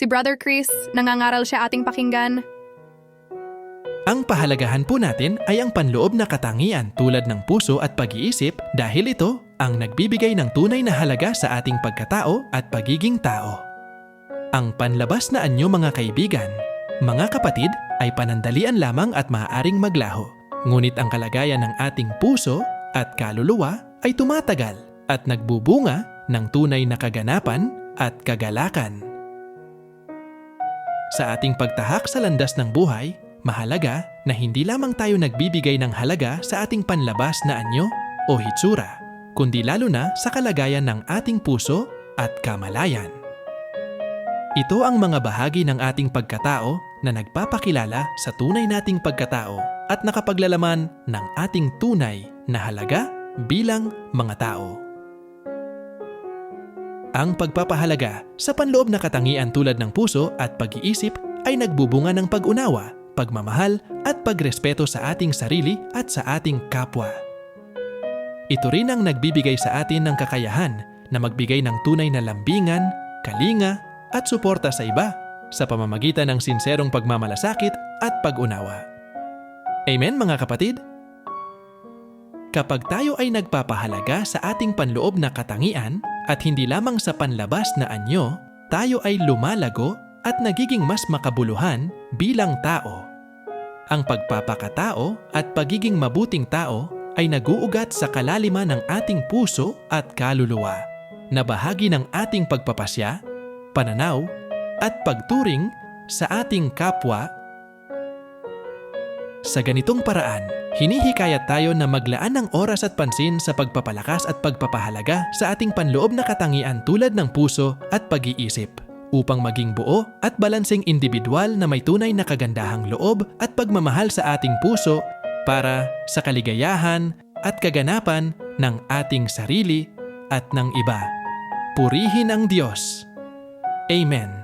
Si Brother Chris, nangangaral siya ating pakinggan. Ang pahalagahan po natin ay ang panloob na katangian tulad ng puso at pag-iisip dahil ito ang nagbibigay ng tunay na halaga sa ating pagkatao at pagiging tao. Ang panlabas na anyo mga kaibigan, mga kapatid ay panandalian lamang at maaaring maglaho. Ngunit ang kalagayan ng ating puso at kaluluwa ay tumatagal at nagbubunga ng tunay na kaganapan at kagalakan. Sa ating pagtahak sa landas ng buhay, mahalaga na hindi lamang tayo nagbibigay ng halaga sa ating panlabas na anyo o hitsura, kundi lalo na sa kalagayan ng ating puso at kamalayan. Ito ang mga bahagi ng ating pagkatao na nagpapakilala sa tunay nating pagkatao at nakapaglalaman ng ating tunay na halaga bilang mga tao. Ang pagpapahalaga sa panloob na katangian tulad ng puso at pag-iisip ay nagbubunga ng pag-unawa, pagmamahal at pagrespeto sa ating sarili at sa ating kapwa. Ito rin ang nagbibigay sa atin ng kakayahan na magbigay ng tunay na lambingan, kalinga at suporta sa iba sa pamamagitan ng sinserong pagmamalasakit at pag-unawa. Amen mga kapatid? Kapag tayo ay nagpapahalaga sa ating panloob na katangian at hindi lamang sa panlabas na anyo, tayo ay lumalago at nagiging mas makabuluhan bilang tao. Ang pagpapakatao at pagiging mabuting tao ay naguugat sa kalaliman ng ating puso at kaluluwa, na bahagi ng ating pagpapasya, pananaw, at pagturing sa ating kapwa sa ganitong paraan, hinihikayat tayo na maglaan ng oras at pansin sa pagpapalakas at pagpapahalaga sa ating panloob na katangian tulad ng puso at pag-iisip upang maging buo at balanseng individual na may tunay na kagandahang loob at pagmamahal sa ating puso para sa kaligayahan at kaganapan ng ating sarili at ng iba. Purihin ang Diyos. Amen.